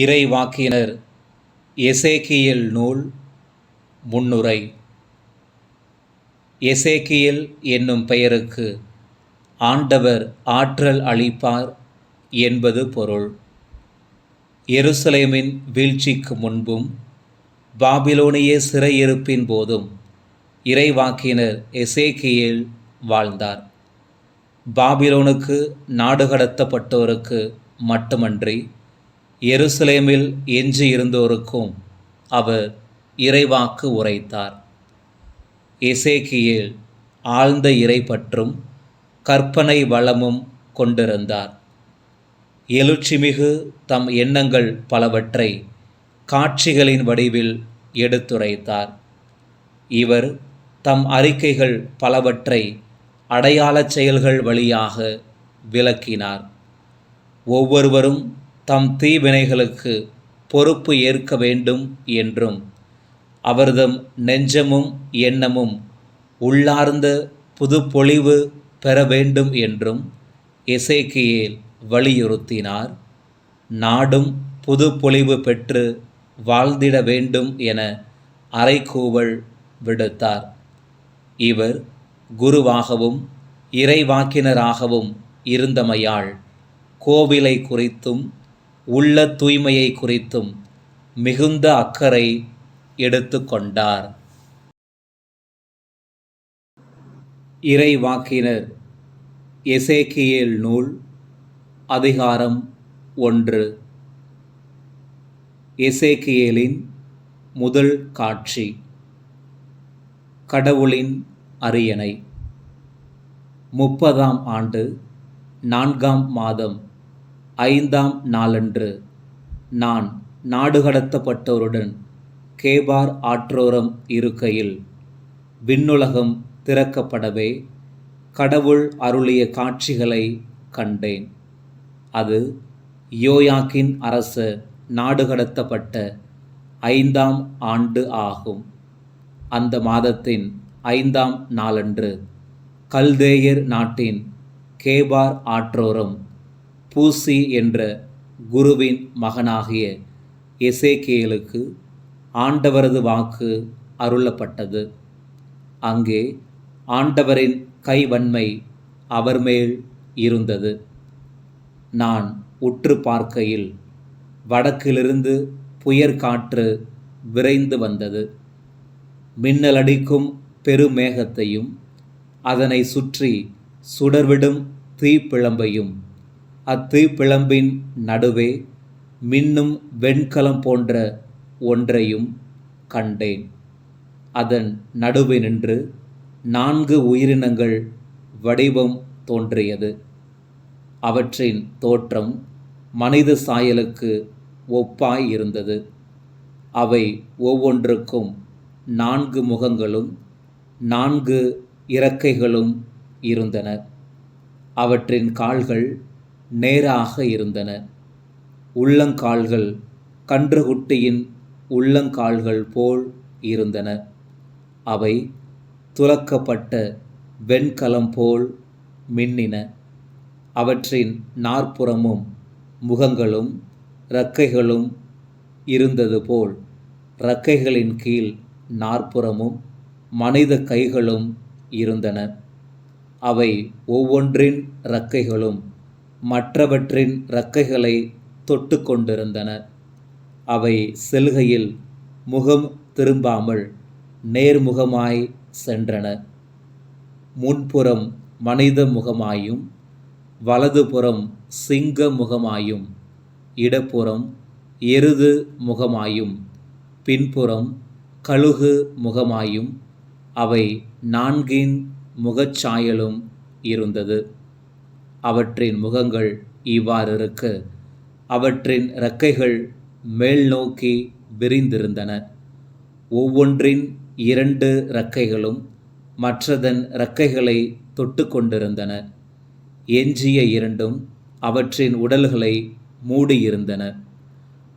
இறைவாக்கினர் எசேக்கியல் நூல் முன்னுரை. எசேக்கியல் என்னும் பெயருக்கு ஆண்டவர் ஆற்றல் அளிப்பார் என்பது பொருள். எருசலேமின் வீழ்ச்சிக்கு முன்பும் பாபிலோனிய சிறையிருப்பின் போதும் இறைவாக்கினர் எசேக்கியேல் வாழ்ந்தார். பாபிலோனுக்கு நாடு கடத்தப்பட்டோருக்கு மட்டுமன்றி எருசலேமில் எஞ்சி இருந்தோருக்கும் அவர் இறைவாக்கு உரைத்தார். எசேக்கியேல் ஆழ்ந்த இறைப்பற்றும் கற்பனை வளமும் கொண்டிருந்தார். எழுச்சிமிகு தம் எண்ணங்கள் பலவற்றை காட்சிகளின் வடிவில் எடுத்துரைத்தார். இவர் தம் அறிக்கைகள் பலவற்றை அடையாளச் செயல்கள் வழியாக விளக்கினார். ஒவ்வொருவரும் தம் தீவினைகளுக்கு பொறுப்பு ஏற்க வேண்டும் என்றும் அவர்தம் நெஞ்சமும் எண்ணமும் உள்ளார்ந்த புதுப்பொழிவு பெற வேண்டும் என்றும் இசைக்கியேல் வலியுறுத்தினார். நாடும் புதுப்பொழிவு பெற்று வாழ்ந்திட வேண்டும் என அறைகூவல் விடுத்தார். இவர் குருவாகவும் இறைவாக்கினராகவும் இருந்தமையால் கோவிலை குறித்தும் உள்ள தூய்மையை குறித்தும் மிகுந்த அக்கறை எடுத்துக்கொண்டார் இறைவாக்கினர் எசேக்கியேல் நூல் அதிகாரம் ஒன்று. எசேக்கியேலின் முதல் காட்சி. கடவுளின் அரியணை. முப்பதாம் ஆண்டு நான்காம் மாதம். ஐந்தாம் நாளன்று நான் நாடுகடத்தப்பட்டோருடன் கேபார் ஆற்றோரம் இருக்கையில் விண்ணுலகம் திறக்கப்படவே கடவுள் அருளிய காட்சிகளை கண்டேன். அது யோயாக்கின் அரசு நாடுகடத்தப்பட்ட ஐந்தாம் ஆண்டு ஆகும். அந்த மாதத்தின் ஐந்தாம் நாளன்று கல்தேயர் நாட்டின் கேபார் ஆற்றோரம் பூசி என்ற குருவின் மகனாகிய எசேக்கியலுக்கு ஆண்டவரது வாக்கு அருளப்பட்டது. அங்கே ஆண்டவரின் கைவன்மை அவர் மேல் இருந்தது. நான் உற்று பார்க்கையில் வடக்கிலிருந்து புயற்காற்று விரைந்து வந்தது. மின்னலடிக்கும் பெருமேகத்தையும் அதனை சுற்றி சுடர்விடும் தீப்பிழம்பையும் அத்தீப்பிழம்பின் நடுவே மின்னும் வெண்கலம் போன்ற ஒன்றையும் கண்டேன். அதன் நடுவே நின்று நான்கு உயிரினங்கள் வடிவம் தோன்றியது. அவற்றின் தோற்றம் மனித சாயலுக்கு ஒப்பாய் இருந்தது. அவை ஒவ்வொன்றுக்கும் நான்கு முகங்களும் நான்கு இறக்கைகளும் இருந்தன. அவற்றின் கால்கள் நேராக இருந்தன. உள்ளங்கால்கள் கன்றுகுட்டியின் உள்ளங்கால்கள் போல் இருந்தன. அவை துலக்கப்பட்ட வெண்கலம் போல் மின்னின. அவற்றின் நாற்புறமும் முகங்களும் இறக்கைகளும் இருந்தது போல் இறக்கைகளின் கீழ் நாற்புறமும் மனித கைகளும் இருந்தன. அவை ஒவ்வொன்றின் இறக்கைகளும் மற்றவற்றின் இறக்கைகளை தொட்டு கொண்டிருந்தன அவை செல்கையில் முகம் திரும்பாமல் நேர்முகமாய் சென்றன. முன்புறம் மனித முகமாயும் வலதுபுறம் சிங்க முகமாயும் இடப்புறம் எருது முகமாயும் பின்புறம் கழுகு முகமாயும் அவை நான்கின் முகச்சாயலும் இருந்தது. அவற்றின் முகங்கள் இவ்வாறிருக்க. அவற்றின் இறக்கைகள் மேல் நோக்கி விரிந்திருந்தன. ஒவ்வொன்றின் இரண்டு இறக்கைகளும் மற்றதன் இறக்கைகளை தொட்டு கொண்டிருந்தன. எஞ்சிய இரண்டும் அவற்றின் உடல்களை மூடியிருந்தன.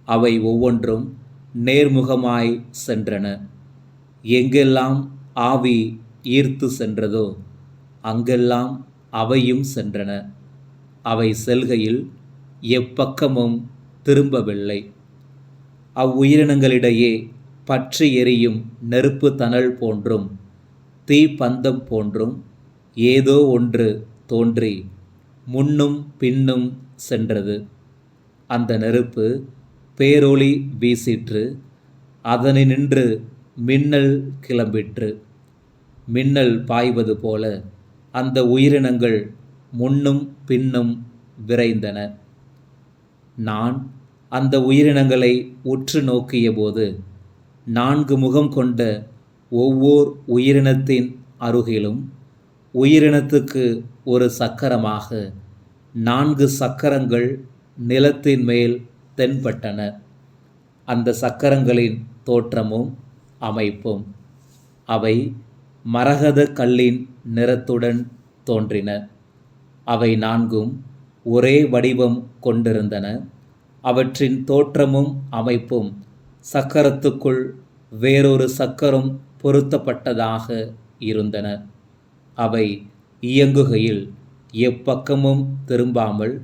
அவை ஒவ்வொன்றும் நேர்முகமாய் சென்றன. எங்கெல்லாம் ஆவி ஈர்த்து சென்றதோ அங்கெல்லாம் அவையும் சென்றன. அவை செல்கையில் எப்பக்கமும் திரும்பவில்லை. அவ்வுயிரினங்களிடையே பற்றி எரியும் நெருப்பு தணல் போன்றும் தீ பந்தம் போன்றும் ஏதோ ஒன்று தோன்றி முன்னும் பின்னும் சென்றது. அந்த நெருப்பு பேரொளி வீசிற்று அதனை நின்று மின்னல் கிளம்பிற்று. மின்னல் பாய்வது போல அந்த உயிரினங்கள் முன்னும் பின்னும் விரைந்தன. நான் அந்த உயிரினங்களை உற்று நோக்கியபோது நான்கு முகம் கொண்ட ஒவ்வொரு உயிரினத்தின் அருகிலும் உயிரினத்துக்கு ஒரு சக்கரமாக நான்கு சக்கரங்கள் நிலத்தின் மேல் தென்பட்டன. அந்த சக்கரங்களின் தோற்றமும் அமைப்பும் அவை மரகத கல்லின் நிறத்துடன் தோன்றின. அவை நான்கும் ஒரே வடிவம் கொண்டிருந்தன. அவற்றின் தோற்றமும் அமைப்பும் சக்கரத்துக்குள் வேறொரு சக்கரம் பொருத்தப்பட்டதாக இருந்தன. அவை இயங்குகையில் எப்பக்கமும் திரும்பாமல்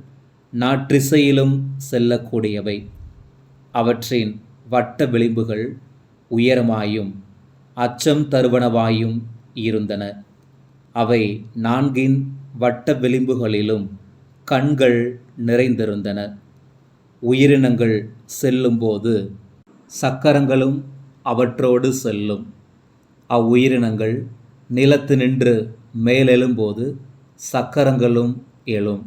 நாற்றிசையிலும் செல்லக்கூடியவை. அவற்றின் வட்ட விளிம்புகள் உயரமாயும் அச்சம் தருவனவாயும் இருந்தன. அவை நான்கின் வட்ட விளிம்புகளிலும் கண்கள் நிறைந்திருந்தன. உயிரினங்கள் செல்லும்போது சக்கரங்களும் அவற்றோடு செல்லும். அவ்வுயிரினங்கள் நிலத்து நின்று மேலெழும்போது சக்கரங்களும் எழும்.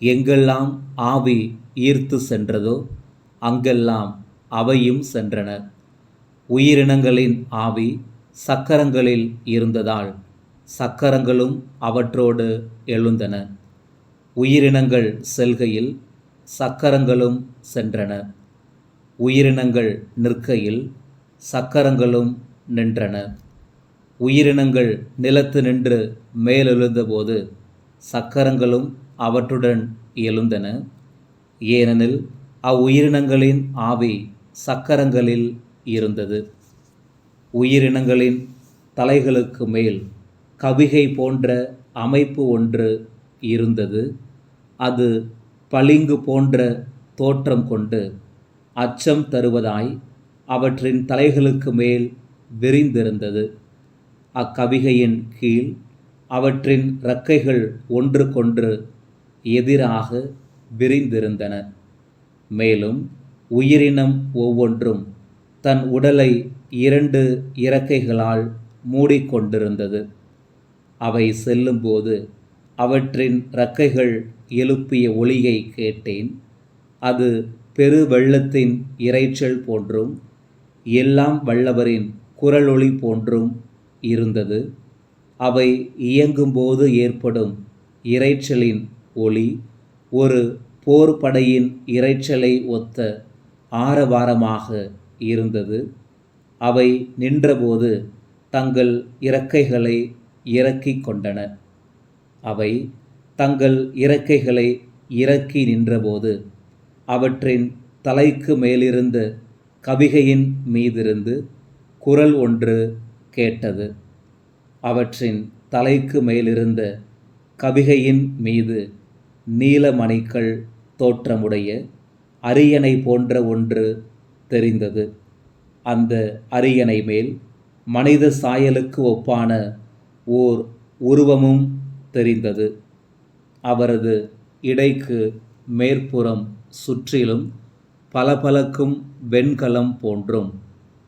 எங்கெல்லாம் ஆவி ஈர்த்து சென்றதோ அங்கெல்லாம் அவையும் சென்றன. உயிரினங்களின் ஆவி சக்கரங்களில் இருந்ததால் சக்கரங்களும் அவற்றோடு எழுந்தன. உயிரினங்கள் செல்கையில் சக்கரங்களும் சென்றன. உயிரினங்கள் நிற்கையில் சக்கரங்களும் நின்றன. உயிரினங்கள் நிலத்து நின்று மேலெழுந்தபோது சக்கரங்களும் அவற்றுடன் எழுந்தன. ஏனெனில் அவ்வுயிரினங்களின் ஆவி சக்கரங்களில் இருந்தது. உயிரினங்களின் தலைகளுக்கு மேல் கவிகை போன்ற அமைப்பு ஒன்று இருந்தது. அது பளிங்கு போன்ற தோற்றம் கொண்டு அச்சம் தருவதாய் அவற்றின் தலைகளுக்கு மேல் விரிந்திருந்தது. அக்கவிகையின் கீழ் அவற்றின் இறக்கைகள் ஒன்றுக்கொன்று எதிராக விரிந்திருந்தன. மேலும் உயிரினம் ஒவ்வொன்றும் தன் உடலை இரண்டு இறக்கைகளால் மூடிக்கொண்டிருந்தது. அவை செல்லும்போது அவற்றின் இறக்கைகள் எழுப்பிய ஒளியை கேட்டேன். அது பெரு வெள்ளத்தின் இரைச்சல் போன்றும் எல்லாம் வல்லவரின் குரலொளி போன்றும் இருந்தது. அவை இயங்கும்போது ஏற்படும் இரைச்சலின் ஒளி ஒரு போர் படையின் இரைச்சலை ஒத்த ஆரவாரமாக இருந்தது. அவை நின்றபோது தங்கள் இறக்கைகளை இறக்கிக் கொண்டன அவை தங்கள் இறக்கைகளை இறக்கி நின்றபோது அவற்றின் தலைக்கு மேலிருந்த கவிகையின் மீதிருந்து குரல் ஒன்று கேட்டது. அவற்றின் தலைக்கு மேலிருந்த கவிகையின் மீது நீலமணிக்கள் தோற்றமுடைய அரியணை போன்ற ஒன்று தெரிந்தது. அந்த அரியணை மேல் மனித சாயலுக்கு ஒப்பான ஓர் உருவமும் தெரிந்தது. அவரது இடைக்கு மேற்புறம் சுற்றிலும் பளபளக்கும் வெண்கலம் போன்றும்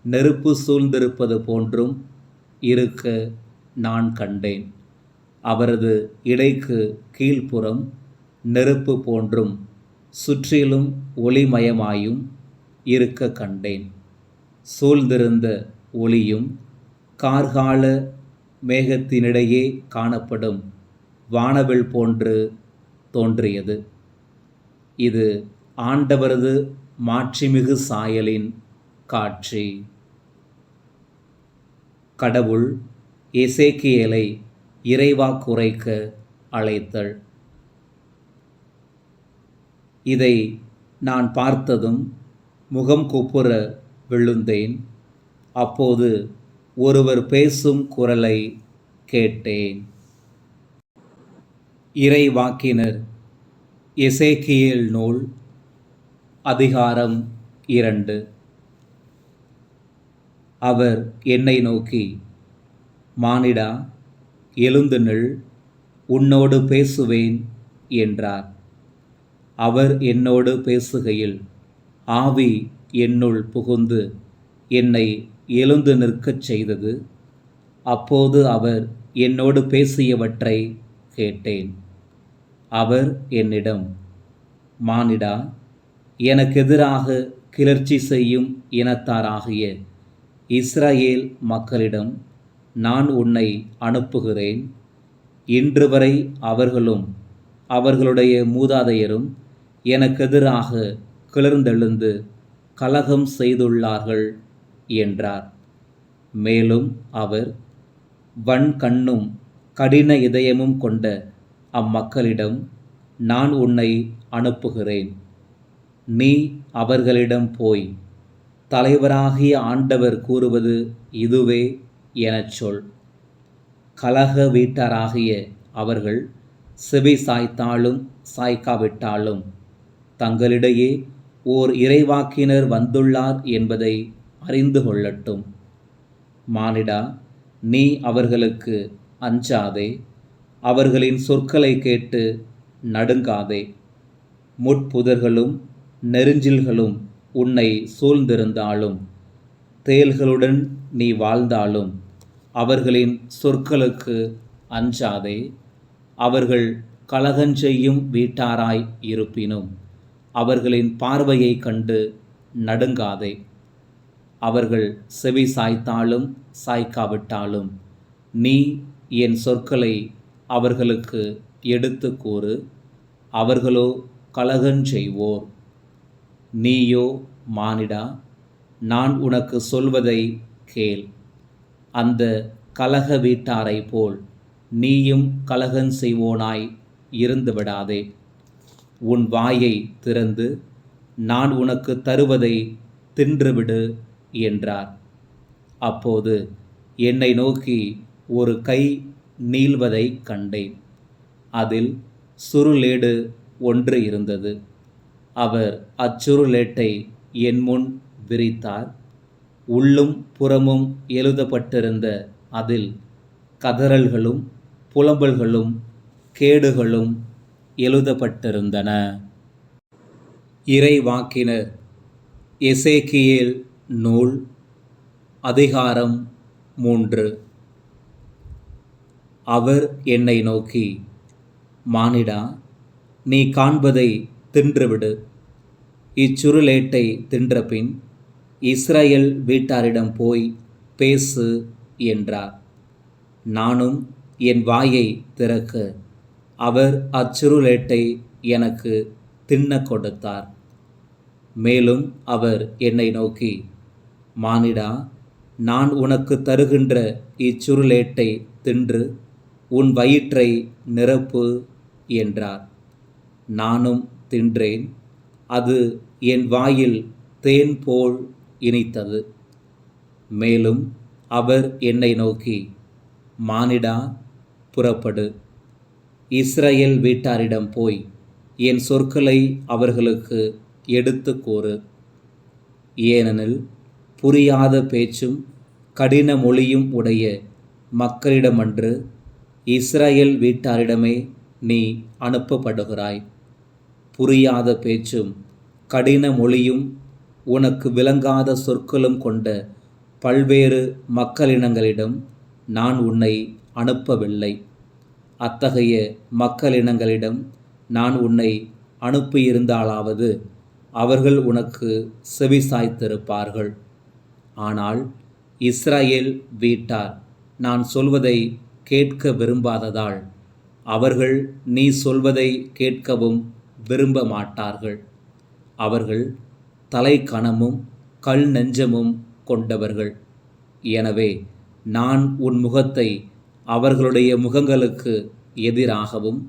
நெருப்பு சூழ்ந்திருப்பது போன்றும் இருக்க நான் கண்டேன். அவரது இடைக்கு கீழ்ப்புறம் நெருப்பு போன்றும் சுற்றிலும் ஒளிமயமாயும் இருக்க கண்டேன். சூழ்ந்திருந்த ஒளியும் கார்கால மேகத்தினிடையே காணப்படும் வானவில் போன்று தோன்றியது. இது ஆண்டவரது மாட்சிமிகு சாயலின் காட்சி. கடவுள் எசேக்கியேலை இறைவாக்குரைக்க அழைத்தல். இதை நான் பார்த்ததும் முகம் குப்புற விழுந்தேன். அப்போது ஒருவர் பேசும் குரலை கேட்டேன். இறைவாக்கினர் எசேக்கியல் நூல் அதிகாரம் இரண்டு. அவர் என்னை நோக்கி மானிடா எழுந்து நில் உன்னோடு பேசுவேன் என்றார். அவர் என்னோடு பேசுகையில் ஆவி என்னுள் புகுந்து என்னை எழுந்து நிற்கச் செய்தது. அப்போது அவர் என்னோடு பேசியவற்றை கேட்டேன். அவர் என்னிடம் மானிடா எனக்கு எதிராக கிளர்ச்சி செய்யும் இனத்தாராகிய இஸ்ரேல் மக்களிடம் நான் உன்னை அனுப்புகிறேன். இன்று வரை அவர்களும் அவர்களுடைய மூதாதையரும் எனக்கு எதிராக கிளர்ந்தெழுந்து கலகம் செய்துள்ளார்கள். என்றார். மேலும் அவர் வன் கண்ணும் கடின இதயமும் கொண்ட அம்மக்களிடம் நான் உன்னை அனுப்புகிறேன். நீ அவர்களிடம் போய் தலைவராகிய ஆண்டவர் கூறுவது இதுவே எனச் சொல். கலக வீட்டாராகிய அவர்கள் செவி சாய்த்தாலும் சாய்க்காவிட்டாலும் தங்களிடையே ஓர் இறைவாக்கினர் வந்துள்ளார் என்பதை அறிந்து கொள்ளட்டும். மானிடா நீ அவர்களுக்கு அஞ்சாதே. அவர்களின் சொற்களை கேட்டு நடுங்காதே. முட்புதர்களும் நெருஞ்சில்களும் உன்னை சூழ்ந்திருந்தாலும் தேள்களுடன் நீ வாழ்ந்தாலும் அவர்களின் சொற்களுக்கு அஞ்சாதே. அவர்கள் கலகஞ்செய்யும் வீட்டாராய் இருப்பினும் அவர்களின் பார்வையைக் கண்டு நடுங்காதே. அவர்கள் செவி சாய்த்தாலும் சாய்க்காவிட்டாலும் நீ என் சொற்களை அவர்களுக்கு எடுத்து கூறு அவர்களோ கலகஞ்செய்வோர் நீயோ மானிடா நான் உனக்கு சொல்வதை கேள். அந்த கலக வீட்டாரை போல் நீயும் கலகன் செய்வோனாய் இருந்து விடாதே உன் வாயை திறந்து நான் உனக்கு தருவதை தின்றுவிடு என்றார். அப்போது என்னை நோக்கி ஒரு கை நீள்வதை கண்டேன். அதில் சுருளேடு ஒன்று இருந்தது. அவர் அச்சுருளேட்டை என் முன் விரித்தார். உள்ளும் புறமும் எழுதப்பட்டிருந்த அதில் கதறல்களும் புலம்பல்களும் கேடுகளும் எழுதப்பட்டிருந்தன. இறைவாக்கினர் எசேக்கியேல் நூல் அதிகாரம் மூன்று. அவர் என்னை நோக்கி மானிடா நீ காண்பதை தின்றுவிடு. இச்சுருளேட்டை தின்றபின் இஸ்ரேல் வீட்டாரிடம் போய் பேசு என்றார். நானும் என் வாயை திறக்க அவர் அச்சுருளேட்டை எனக்கு தின்ன கொடுத்தார். மேலும் அவர் என்னை நோக்கி மானிடா நான் உனக்கு தருகின்ற இச்சுருளேட்டை தின்று உன் வயிற்றை நிரப்பு என்றார். நானும் தின்றேன் அது என் வாயில் தேன் போல் இனித்தது. மேலும் அவர் என்னை நோக்கி மானிடா புறப்படு. இஸ்ரேல் வீட்டாரிடம் போய் என் சொற்களை அவர்களுக்கு எடுத்து கூறு. ஏனெனில் புரியாத பேச்சும் கடின மொழியும் உடைய மக்களிடமன்று இஸ்ரேல் வீட்டாரிடமே நீ அனுப்பப்படுகிறாய். புரியாத பேச்சும் கடின மொழியும் உனக்கு விளங்காத சொற்களும் கொண்ட பல்வேறு மக்களினங்களிடம் நான் உன்னை அனுப்பவில்லை. அத்தகைய மக்களினங்களிடம் நான் உன்னை அனுப்பியிருந்தாலாவது அவர்கள் உனக்கு செவி சாய்த்திருப்பார்கள் ஆனால் இஸ்ரேல் வீட்டார் நான் சொல்வதை கேட்க விரும்பாததால் அவர்கள் நீ சொல்வதை கேட்கவும் விரும்ப மாட்டார்கள். அவர்கள் தலை கணமும் கல் நெஞ்சமும் கொண்டவர்கள். எனவே நான் உன் முகத்தை அவர்களுடைய முகங்களுக்கு எதிராகவும்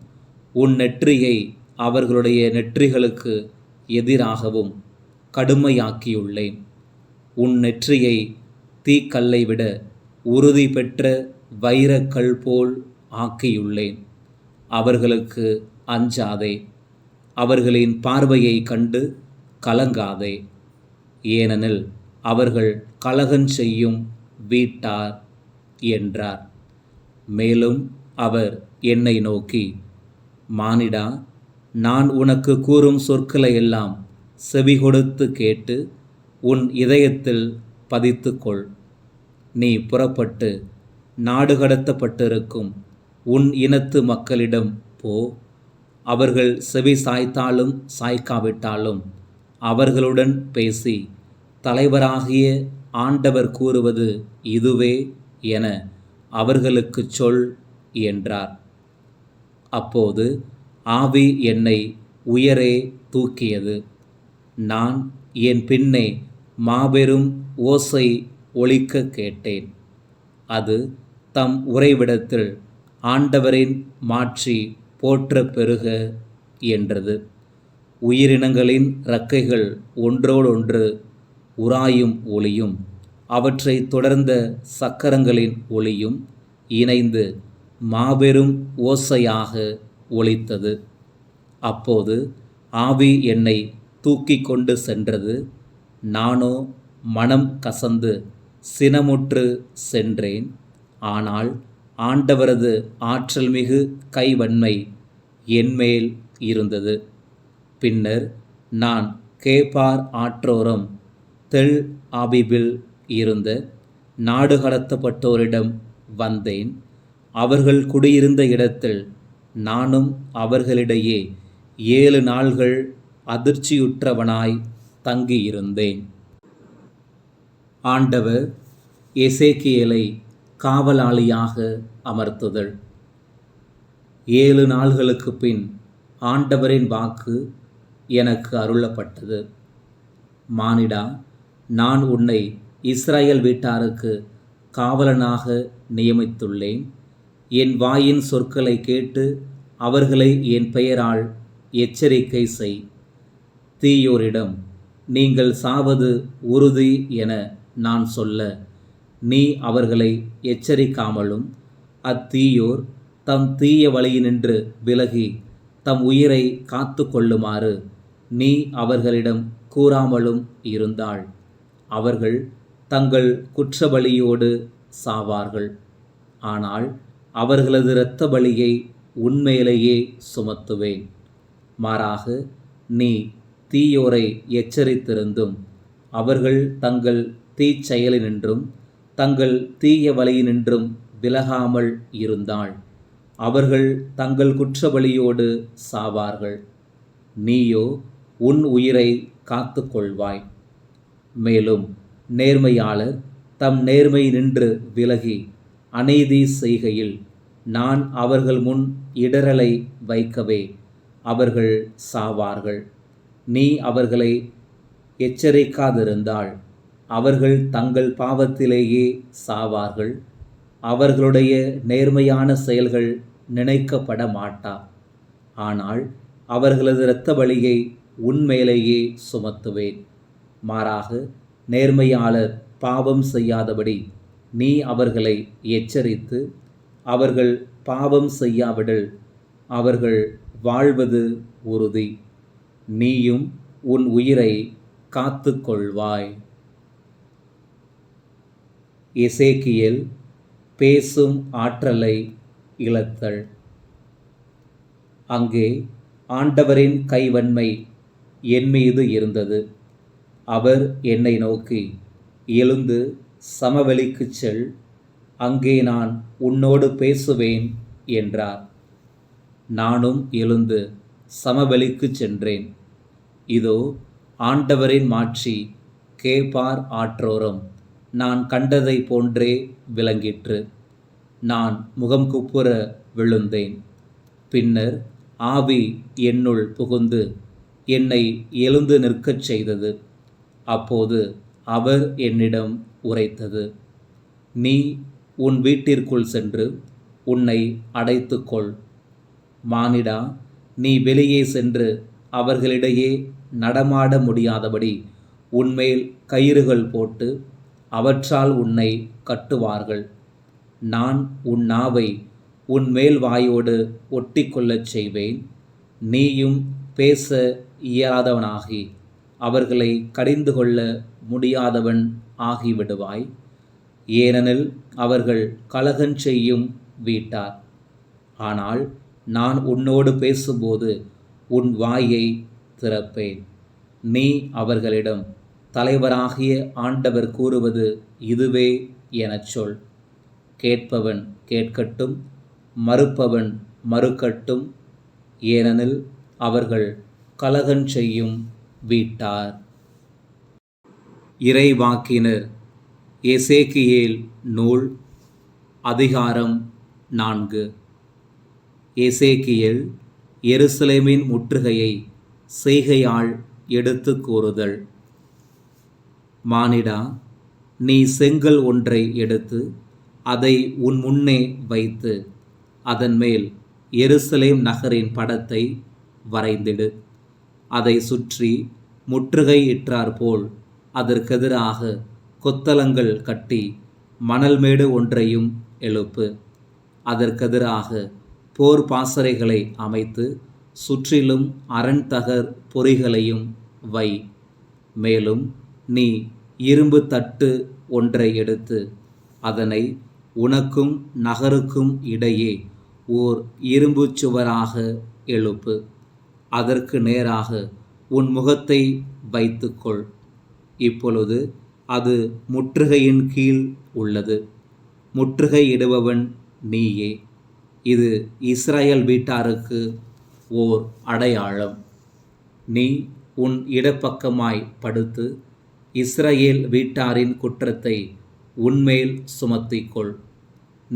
உன் நெற்றியை அவர்களுடைய நெற்றிகளுக்கு எதிராகவும் கடுமையாக்கியுள்ளேன். உன் நெற்றியை தீக்கல்லை விட உறுதி பெற்ற வைரக்கல் போல் ஆக்கியுள்ளேன். அவர்களுக்கு அஞ்சாதே. அவர்களின் பார்வையை கண்டு கலங்காதே. ஏனெனில் அவர்கள் கலகஞ் செய்யும் வீட்டார் என்றார். மேலும் அவர் என்னை நோக்கி மானிடா நான் உனக்கு கூறும் சொற்களை எல்லாம் செவி கொடுத்து கேட்டு உன் இதயத்தில் பதித்துக்கொள். நீ புறப்பட்டு நாடு கடத்தப்பட்டிருக்கும் உன் இனத்து மக்களிடம் போ. அவர்கள் செவி சாய்த்தாலும் சாய்க்காவிட்டாலும் அவர்களுடன் பேசி தலைவராகிய ஆண்டவர் கூறுவது இதுவே என அவர்களுக்குச் சொல் என்றார். அப்போது ஆவி என்னை உயரே தூக்கியது. நான் என் பின்னே மாபெரும் ஓசை ஒழிக்க கேட்டேன். அது தம் உறைவிடத்தில் ஆண்டவரின் மாற்றி போற்ற பெருக என்றது. உயிரினங்களின் இறக்கைகள் ஒன்றோடொன்று உராயும் ஒளியும் அவற்றை தொடர்ந்த சக்கரங்களின் ஒளியும் இணைந்து மாபெரும் ஓசையாக ஒலித்தது. அப்போது ஆவி என்னை தூக்கி கொண்டு சென்றது. நானோ மனம் கசந்து சினமுற்று சென்றேன். ஆனால் ஆண்டவரது ஆற்றல் மிகு கைவன்மை என்மேல் இருந்தது. பின்னர் நான் கேபார் ஆற்றோரம் தெல் ஆபிபில் இருந்த நாடு கடத்தப்பட்டோரிடம் வந்தேன். அவர்கள் குடியிருந்த இடத்தில் நானும் அவர்களிடையே ஏழு நாள்கள் அதிர்ச்சியுற்றவனாய் தங்கியிருந்தேன். ஆண்டவர் எசேக்கியலை காவலாளியாக அமர்த்துதல். ஏழு நாள்களுக்கு பின் ஆண்டவரின் வாக்கு எனக்கு அருளப்பட்டது. மானிடா நான் உன்னை இஸ்ரேல் வீட்டாருக்கு காவலனாக நியமித்துள்ளேன். என் வாயின் சொற்களை கேட்டு அவர்களை என் பெயரால் எச்சரிக்கை செய். தீயோரிடம் நீங்கள் சாவது உறுதி என நான் சொல்ல நீ அவர்களை எச்சரிக்காமலும் அத்தீயோர் தம் தீய வழியினின்று விலகி தம் உயிரை காத்து கொள்ளுமாறு நீ அவர்களிடம் கூறாமலும் இருந்தாள். அவர்கள் தங்கள் குற்றபலியோடு சாவார்கள். ஆனால் அவர்களது இரத்த பலியை உண்மையிலேயே சுமத்துவேன். மாறாக நீ தீயோரை எச்சரித்திருந்தும் அவர்கள் தங்கள் தீச்செயலினின்றும் தங்கள் தீய வழியினின்றும் விலகாமல் இருந்தாள். அவர்கள் தங்கள் குற்றவழியோடு சாவார்கள். நீயோ உன் உயிரை காத்து கொள்வாய் மேலும் நேர்மையாளர் தம் நேர்மை நின்று விலகி அநீதி செய்கையில் நான் அவர்கள் முன் இடரலை வைக்கவே அவர்கள் சாவார்கள். நீ அவர்களை எச்சரிக்காதிருந்தால் அவர்கள் தங்கள் பாவத்திலேயே சாவார்கள். அவர்களுடைய நேர்மையான செயல்கள் நினைக்கப்பட மாட்டா. ஆனால் அவர்களது இரத்த வழியை உண்மையிலேயே சுமத்துவேன். மாறாக நேர்மையாளர் பாவம் செய்யாதபடி நீ அவர்களை எச்சரித்து அவர்கள் பாவம் செய்யாவிடல் அவர்கள் வாழ்வது உறுதி. நீயும் உன் உயிரை காத்து கொள்வாய் இசேக்கியல் பேசும் ஆற்றலை இழத்தல். அங்கே ஆண்டவரின் கைவன்மை என் மீது இருந்தது. அவர் என்னை நோக்கி எழுந்து சமவெளிக்குச் செல் அங்கே நான் உன்னோடு பேசுவேன் என்றார். நானும் எழுந்து சமவெளிக்குச் சென்றேன். இதோ ஆண்டவரின் மாட்சி கேபார் ஆற்றோரம். நான் கண்டதை போன்றே விளங்கிற்று. நான் முகம் குப்புற விழுந்தேன். பின்னர் ஆவி என்னுள் புகுந்து என்னை எழுந்து நிற்கச் செய்தது. அப்போது அவர் என்னிடம் உரைத்தது நீ உன் வீட்டிற்குள் சென்று உன்னை அடைத்துக்கொள். மானிடா நீ வெளியே சென்று அவர்களிடையே நடமாட முடியாதபடி உன்மேல் கயிறுகள் போட்டு அவற்றால் உன்னை கட்டுவார்கள். நான் உன் நாவை உன் மேல் வாயோடு ஒட்டிக்கொள்ளச் செய்வேன். நீயும் பேச இயலாதவனாகி அவர்களை கடிந்து கொள்ள முடியாதவன் ஆகிவிடுவாய். ஏனெனில் அவர்கள் கலகஞ்செய்யும் வீட்டார். ஆனால் நான் உன்னோடு பேசும்போது உன் வாயை திறப்பேன். நீ அவர்களிடம் தலைவராகிய ஆண்டவர் கூறுவது இதுவே எனச் சொல். கேட்பவன் கேட்கட்டும் மறுப்பவன் மறுக்கட்டும். ஏனெனில் அவர்கள் கலகஞ் செய்யும் வீட்டார். இறைவாக்கினர் எசேக்கியேல் நூல் அதிகாரம் நான்கு. எசேக்கியல் எருசலேமின் முற்றுகையை செய்கையால் எடுத்து கூறுதல். மானிடா நீ செங்கல் ஒன்றை எடுத்து அதை உன் முன்னே வைத்து அதன் மேல் எருசலேம் நகரின் படத்தை வரைந்திடு. அதை சுற்றி முற்றுகை இற்றாற்போல் அதற்கெதிராக கொத்தலங்கள் கட்டி மணல்மேடு ஒன்றையும் எழுப்பு. அதற்கெதிராக போர் பாசறைகளை அமைத்து சுற்றிலும் அரண் தகர் பொறிகளையும் வை. மேலும் நீ இரும்பு தட்டு ஒன்றை எடுத்து அதனை உனக்கும் நகருக்கும் இடையே ஓர் இரும்புச் சுவராக எழுப்பு. அதற்கு நேராக உன் முகத்தை வைத்துக்கொள். இப்பொழுது அது முற்றுகையின் கீழ் உள்ளது. முற்றுகையிடுபவன் நீயே. இது இஸ்ரேல் வீட்டாருக்கு ஓர் அடையாளம். நீ உன் இடப்பக்கமாய் படுத்து இஸ்ரேல் வீட்டாரின் குற்றத்தை உன்மேல் சுமத்திக்கொள்.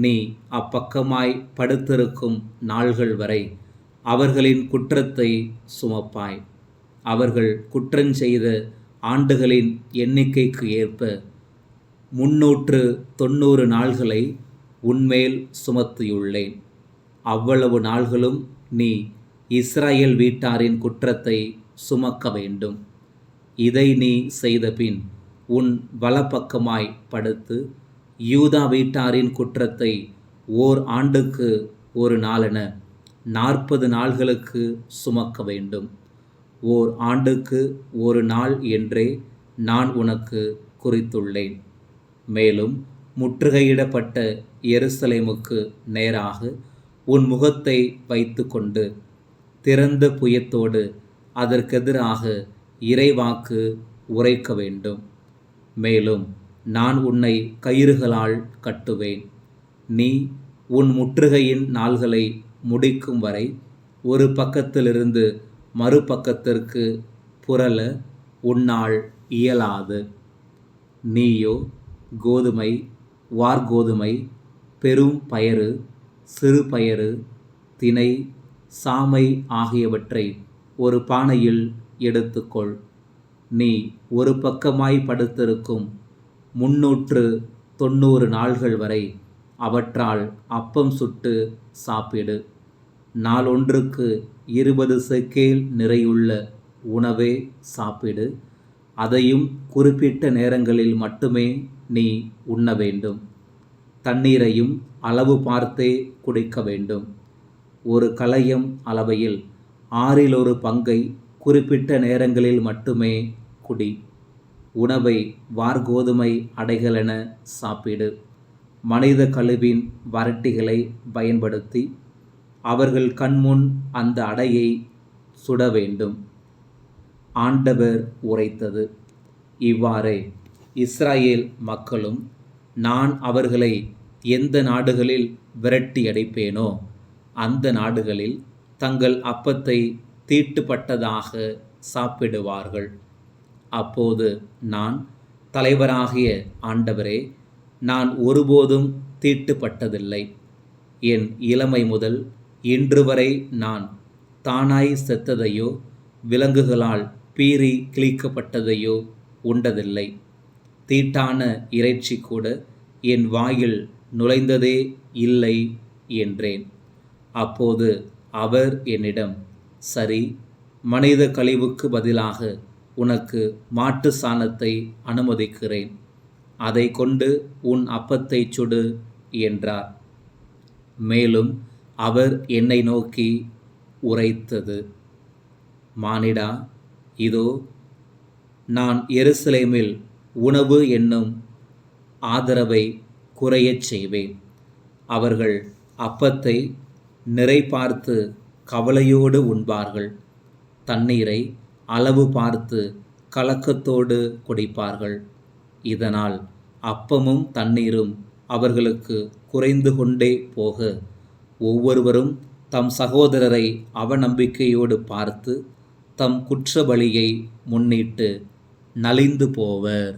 நீ அப்பக்கமாய் படுத்திருக்கும் நாள்கள் வரை அவர்களின் குற்றத்தை சுமப்பாய். அவர்கள் குற்றஞ்செய்த ஆண்டுகளின் எண்ணிக்கைக்கு ஏற்ப முன்னூற்று தொண்ணூறு நாள்களை உன்மேல் சுமத்தியுள்ளேன். அவ்வளவு நாள்களும் நீ இஸ்ரேல் வீட்டாரின் குற்றத்தை சுமக்க வேண்டும். இதை நீ செய்தபின் உன் வலப்பக்கமாய் படுத்து யூதா வீட்டாரின் குற்றத்தை ஓர் ஆண்டுக்கு ஒரு நாளென நாற்பது நாள்களுக்கு சுமக்க வேண்டும். ஓர் ஆண்டுக்கு ஒரு நாள் என்றே நான் உனக்கு குறித்துள்ளேன். மேலும் முற்றுகையிடப்பட்ட எருசலேமுக்கு நேராக உன் முகத்தை வைத்துக்கொண்டு திறந்த புயத்தோடு அதற்கெதிராக இறைவாக்கு உரைக்க வேண்டும். மேலும் நான் உன்னை கயிறுகளால் கட்டுவேன். நீ உன் முற்றுகையின் நாள்களை முடிக்கும் வரை ஒரு பக்கத்திலிருந்து மறுபக்கத்திற்கு புரள உன்னால் இயலாது. நீயோ கோதுமை வார்கோதுமை பெரும் பயறு சிறுபயறு தினை சாமை ஆகியவற்றை ஒரு பானையில் எடுத்துக்கொள். நீ ஒரு பக்கமாய் படுத்திருக்கும் முன்னூற்று தொண்ணூறு நாள்கள் வரை அவற்றால் அப்பம் சுட்டு சாப்பிடு. நாளொன்றுக்கு இருபது செக்கேல் நிறையுள்ள உணவே சாப்பிடு. அதையும் குறிப்பிட்ட நேரங்களில் மட்டுமே நீ உண்ண வேண்டும். தண்ணீரையும் அளவு பார்த்தே குடிக்க வேண்டும். ஒரு கலையம் அளவையில் ஆறில் ஒரு பங்கை குறிப்பிட்ட நேரங்களில் மட்டுமே குடி. உணவை வார்கோதுமை அடைகளென சாப்பிடு. மனித கழுவின் வரட்டிகளை பயன்படுத்தி அவர்கள் கண்முன் அந்த அடையை சுட வேண்டும். ஆண்டவர் உரைத்தது. இவ்வாறே இஸ்ராயேல் மக்களும் நான் அவர்களை எந்த நாடுகளில் விரட்டி அடைப்பேனோ அந்த நாடுகளில் தங்கள் அப்பத்தை தீட்டுப்பட்டதாக சாப்பிடுவார்கள். அப்போது நான் தலைவராகிய ஆண்டவரே நான் ஒருபோதும் தீட்டுப்பட்டதில்லை. என் இளமை முதல் இன்று வரை நான் தானாய் செத்ததையோ விலங்குகளால் பீறி கிழிக்கப்பட்டதையோ உண்டதில்லை. தீட்டான இறைச்சி கூட என் வாயில் நுழைந்ததே இல்லை என்றேன். அப்போது அவர் என்னிடம் சரி மனித கழிவுக்கு பதிலாக உனக்கு மாட்டு சாணத்தை அனுமதிக்கிறேன். அதை கொண்டு உன் அப்பத்தை சுடு என்றார். மேலும் அவர் என்னை நோக்கி உரைத்தது மானிடா இதோ நான் எருசலேமில் உணவு என்னும் ஆதரவை குறையச் செய்வேன். அவர்கள் அப்பத்தை நிறை பார்த்து கவலையோடு உண்பார்கள். தண்ணீரை அளவு பார்த்து கலக்கத்தோடு குடிப்பார்கள். இதனால் அப்பமும் தண்ணீரும் அவர்களுக்கு குறைந்து கொண்டே போக. ஒவ்வொருவரும் தம் சகோதரரை அவநம்பிக்கையோடு பார்த்து தம் குற்றவழியை முன்னிட்டு நலிந்து போவர்.